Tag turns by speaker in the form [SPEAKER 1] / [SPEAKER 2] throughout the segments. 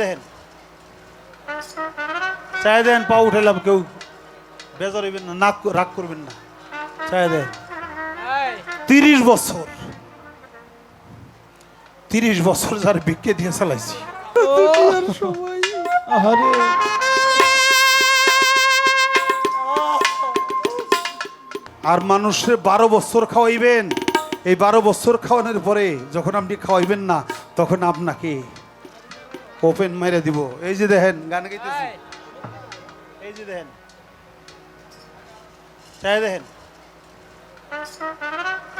[SPEAKER 1] দেখেন। চাই দেন পা উঠাইলাম কেউ। বেজার হইবেন না নাক রাগ করবেন না। চাই দেন। তিরিশ বছর। তিরিশ বছর যার বিকে দিয়ে চালাইছি। আর মানুষের বারো বছর খাওয়াইবেন। এই বারো বছর খাওয়ানোর পরে যখন আপনি খাওয়াইবেন না তখন আপনাকে ওপেন মেরে দিব। এই যে দেখেন গান গাইতেছি। এই। যে দেখেন। চাই দেখেন।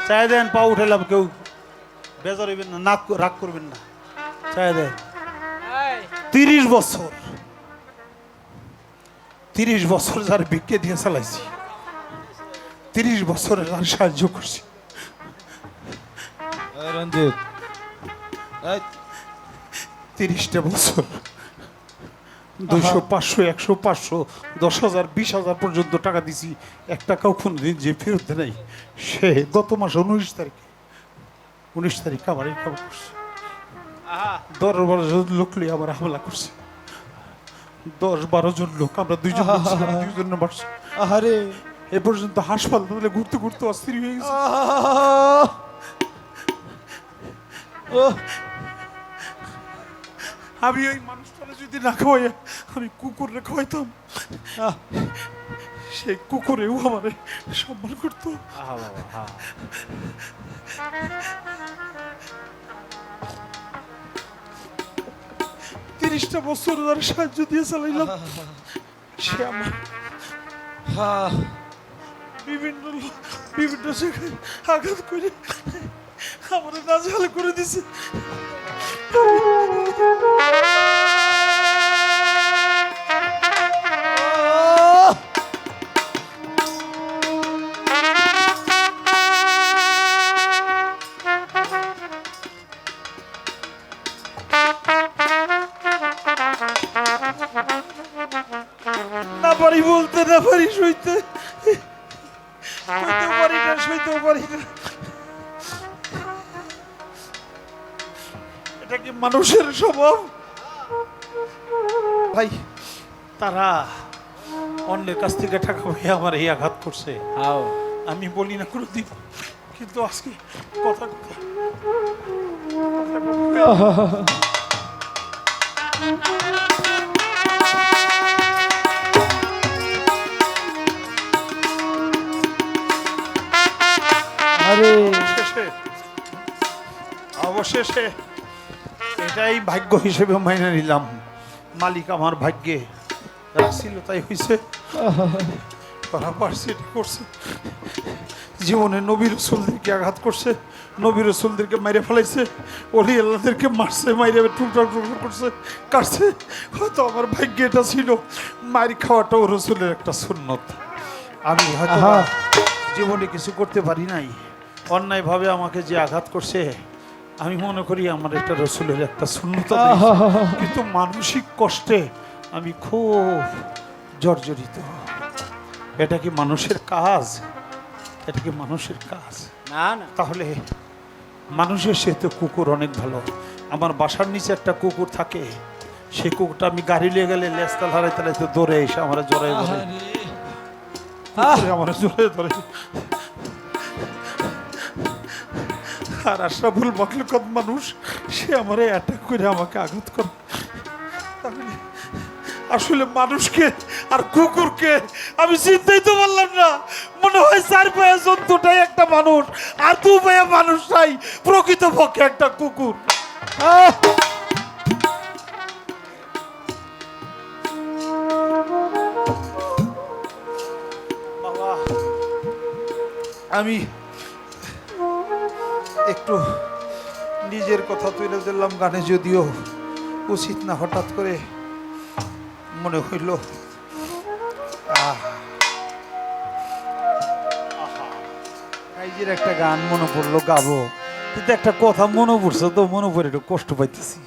[SPEAKER 1] চাই দেন পা উঠাইলাম কেউ। বেজার হইবেন না নাক রাগ করবেন না। চাই দেন তিরিশ বছর। তিরিশ বছর যার বিকে দিয়ে চালাইছি। তিরিশ বছরের আর সাহায্য করছি।
[SPEAKER 2] রঞ্জিত। এই,
[SPEAKER 1] তিরিশটা বছর। দুশো পাঁচশো একশো পাঁচশো দশ হাজার বিশ হাজার পর্যন্ত টাকা দিছি। এক টাকাও কোনো দিন যে ফেরত নাই। সে গত মাস উনিশ তারিখে উনিশ তারিখ আমার এই খাবার করছে। দশ বারো জন লোক লিয়ে আবার হামলা করছে। দশ বারো জন লোক আমরা দুইজন দুইজন মারছে
[SPEAKER 2] আহারে।
[SPEAKER 1] এ পর্যন্ত হাসপাতালে ঘুরতে ঘুরতে অস্থির হয়ে গেছে। আমি ওই মানুষটারে যদি না খাওয়াই আমি কুকুরে খাওয়াইতাম সেই কুকুরেও আমার সম্মান করতো। তিরিশটা বছর ধরে সাহায্য দিয়ে চালাইলাম। সে আমার বিভিন্ন বিভিন্ন জায়গায় আঘাত করে আমার নাজেহাল করে দিছে। পারি বলতে না পারি সইতে। সইতেও পারি না সইতেও পারি না। এটা কি মানুষের স্বভাব? ভাই তারা অন্যের কাছ থেকে টাকা পেয়ে আমার এই আঘাত করছে। আমি বলি না কোনো দিন কিন্তু আজকে কথা কথা অবশেষে এটাই ভাগ্য হিসেবে মাইনে নিলাম। মালিক আমার ভাগ্যে যা ছিল তাই হয়েছে করা পারছে করছে। জীবনে নবী রসুলদেরকে আঘাত করছে নবী রসুলদেরকে মেরে ফেলাইছে অলি আল্লাহদেরকে মারছে মাইরে টুকরা টুকরা করছে কাটছে। হয়তো আমার ভাগ্যে এটা ছিল। মারি খাওয়াটাও রসুলের একটা সুন্নত। আমি হয়তো জীবনে কিছু করতে পারি নাই। অন্যায়ভাবে আমাকে যে আঘাত করছে আমি মনে করি আমার একটা রসুলের একটা শূন্যতা কিন্তু মানসিক কষ্টে আমি খুব জর্জরিত। এটা কি মানুষের কাজ? এটা কি মানুষের কাজ?
[SPEAKER 2] না না।
[SPEAKER 1] তাহলে মানুষের সে তো কুকুর অনেক ভালো। আমার বাসার নিচে একটা কুকুর থাকে। সেই কুকুরটা আমি গাড়ি নিয়ে গেলে লেস্তাল হারাই তাহলে তো দৌড়ে এসে আমার জোরে ধরে। আমার জোরে ধরে। আর আশরাফুল মখলুকত মানুষ, সে আমার অ্যাটাক করে আমাকে আঘাত করে। তাহলে আসলে মানুষকে আর কুকুরকে আমি চিনতেই তো পারলাম না। মনে হয় চার পায়ে জন্তুটাই একটা মানুষ আর দু পায়ে মানুষটাই প্রকৃত পক্ষে একটা কুকুর। আমি একটু নিজের কথা তুলে দিলাম গানে, যদিও উচিত না হঠাৎ করে মনে হইল। একটা গান মনে পড়ল, গাবো। কিন্তু একটা কথা মনে পড়ছে তো, মনে পড়ে একটু কষ্ট পাইতেছি।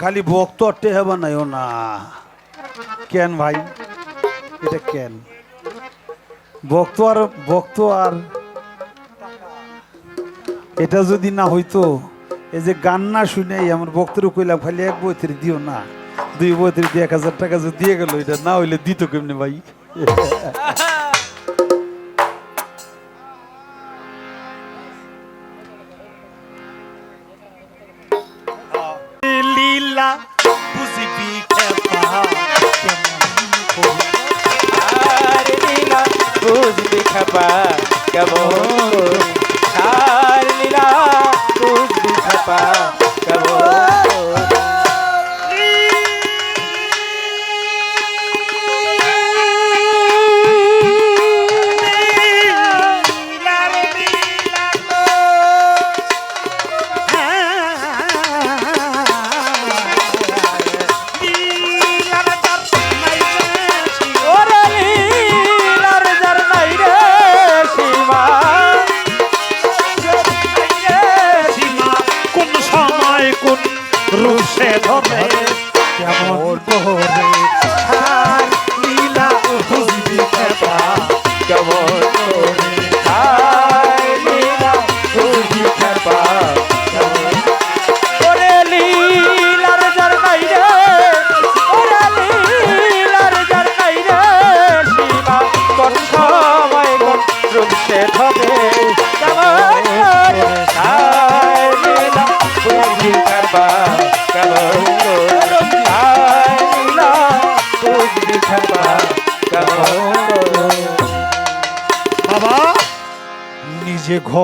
[SPEAKER 1] খালি ভক্ত অট্টে হেবা ও না। কেন ভাই? এটা কেন? ভক্ত আর ভক্ত আর এটা যদি না হইতো, এই যে গান না শুনে আমার বক্তব্য কইলাম খালি এক বইতে দিও না। দুই বইতে এক হাজার টাকা যদি দিয়ে গেল, এটা না হইলে দিত কেমনি ভাই?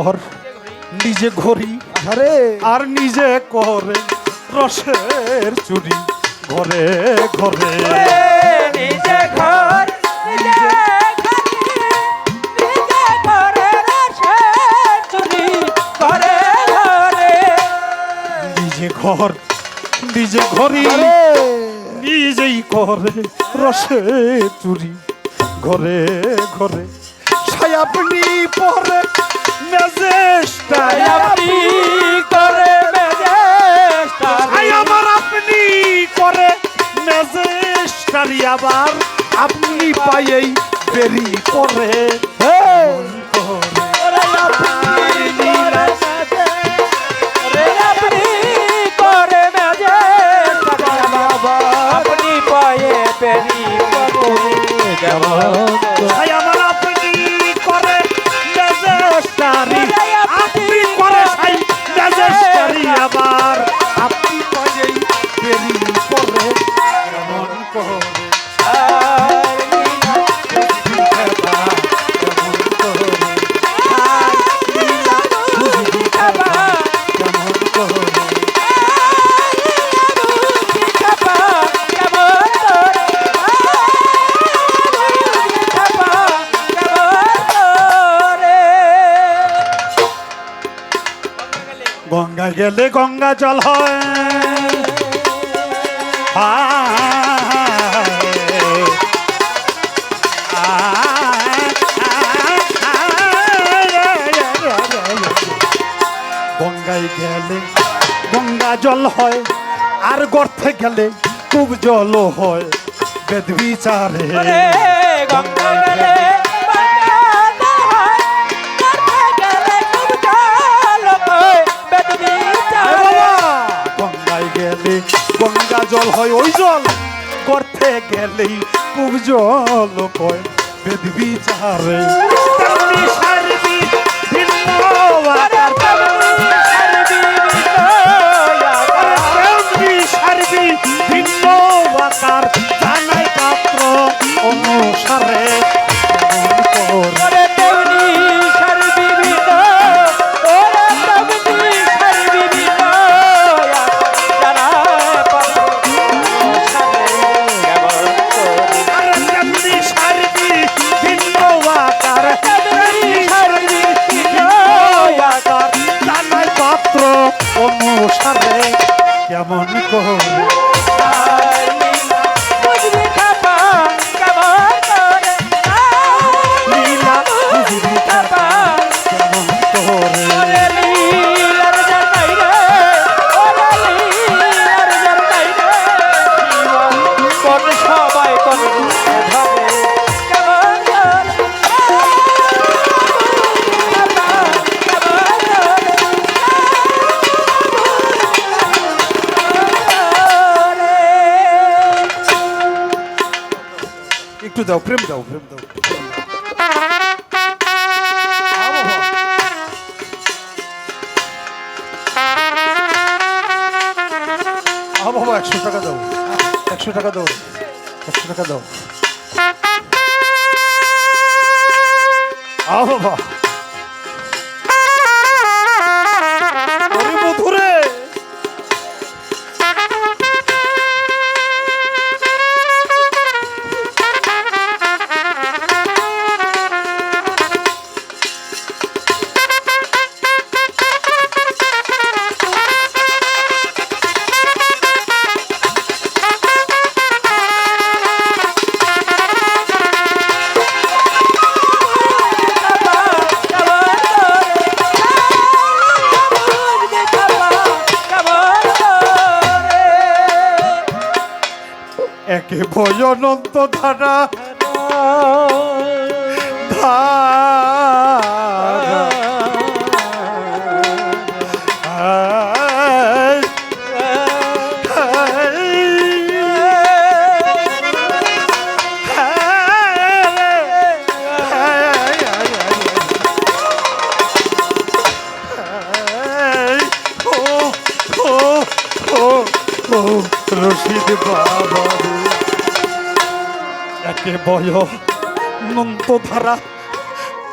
[SPEAKER 1] ঘর নিজে ঘড়ি
[SPEAKER 2] আরে
[SPEAKER 1] আর নিজে করে রসের চুরি ঘরে ঘরে।
[SPEAKER 2] নিজে ঘর ঘরে
[SPEAKER 1] নিজে ঘর নিজেই করে রসে চুরি ঘরে ঘরে। ছায়াপনি পরে মেজেস্টার
[SPEAKER 2] আপনি করে মেজেস্টার
[SPEAKER 1] আই আমার আপনি করে মেজেস্টারি আবার আপনি পাইয়েই দেরি করে।
[SPEAKER 2] আপনি করে করে পায়ে পেরি কেমন?
[SPEAKER 1] আই গঙ্গা হয়। গঙ্গায় গেলে গঙ্গা জল হয়, আর গর্তে গেলে খুব জল হয়। বেদ বিচারে গঙ্গায় জল হয় ওই জল। করতে গেলেই খুব জল হয় বেদ বিচারে প্রেম দাও প্রেম দাও বাবা একশো টাকা দাও। একশো টাকা দাও। একশো টাকা দাও। আ বাবা ধারা ধারা। বয় নন্ত ধারা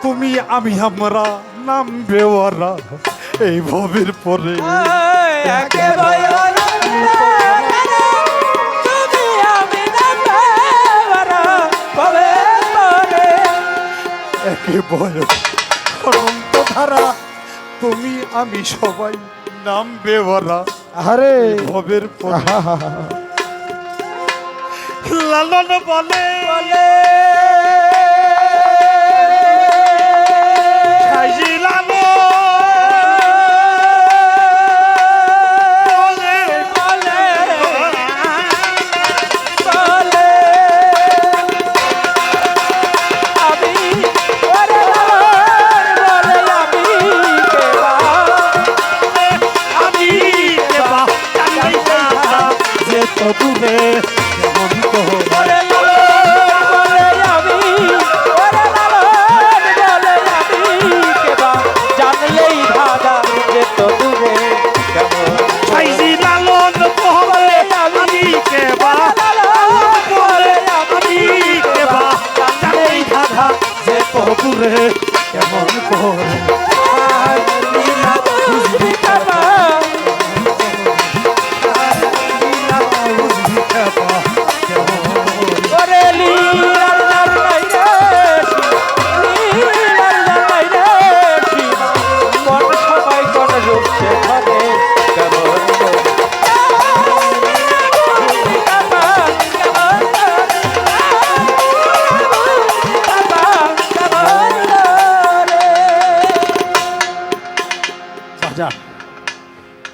[SPEAKER 1] তুমি আমি আমরা নাম বেওয়ারা এই ভবের পরে একে বয় অনন্ত ধারা তুমি আমি সবাই নাম বেওয়ারা
[SPEAKER 3] আরে
[SPEAKER 1] ভবের পরে। লালন বলে। বলে। লালন কেমন করে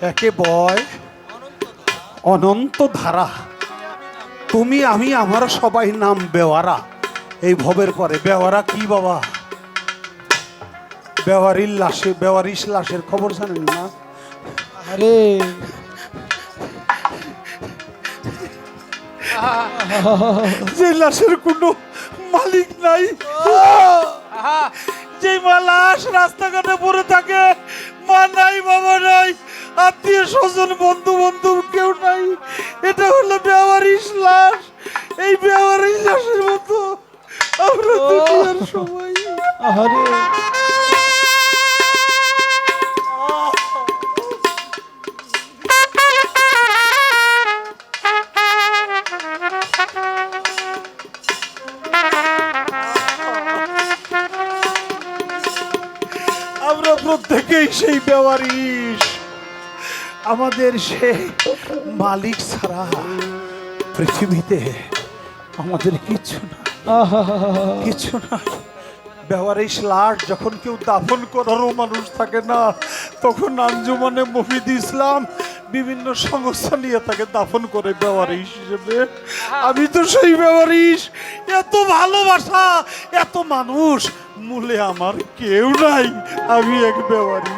[SPEAKER 1] একে বয় অনন্ত ধারা তুমি আমি আমার সবাই নাম বেওয়ারা। এই ভবের পরে বেওয়ারা কি বাবা? বেওয়ারির লাশে বেওয়ারিস লাশের খবর জানেন না?
[SPEAKER 3] আরে।
[SPEAKER 1] যে লাশের কোনো মালিক নাই। যে মা লাশ রাস্তাঘাটে পড়ে থাকে মা নাই বাবা নাই। আত্মীয় স্বজন বন্ধু বন্ধু কেউ নাই। এটা হলো বেওয়ারিশ লাশ। এই বেওয়ারিশ লাশের মতো আমরা দুনিয়ার সবাই।
[SPEAKER 3] আরে
[SPEAKER 1] আমরা প্রত্যেকেই সেই বেওয়ারিশ। আমাদের সে মালিক ছাড়া পৃথিবীতে আমাদের কিছু না কিছু না বেওয়ারিশ লাশ যখন কেউ দাফন করারও মানুষ থাকে না, তখন আঞ্জুমানে মফিদ ইসলাম বিভিন্ন সংস্থা নিয়ে তাকে দাফন করে বেওয়ারিশ হিসেবে। আমি তো সেই বেওয়ারিশ এত ভালোবাসা, এত মানুষ, মূলে আমার কেউ নাই। আমি এক বেওয়ারিশ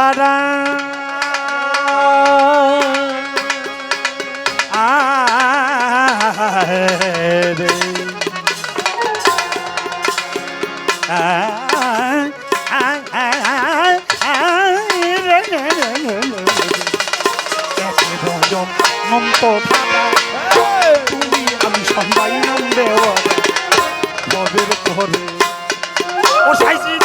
[SPEAKER 1] ধারা। রে মন্ত তুমি আমি সবাই নাম দেওয়া ঘরে ও সাইজি।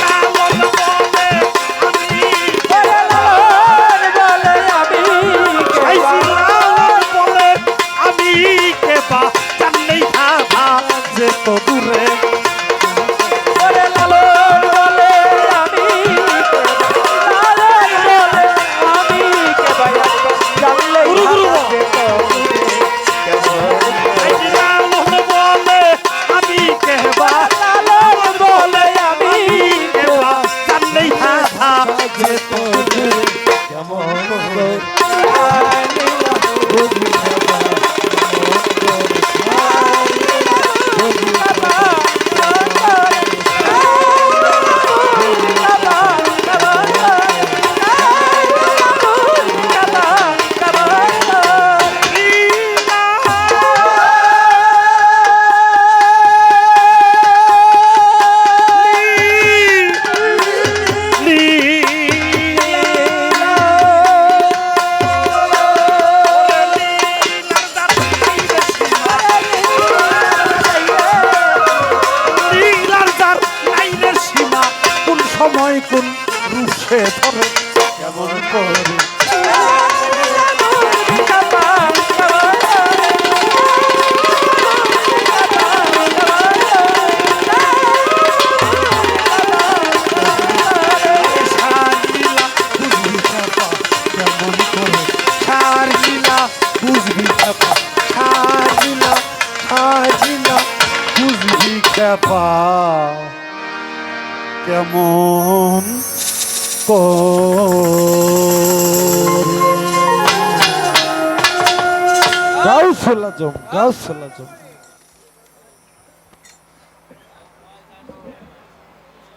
[SPEAKER 3] গাউসুল্লাহ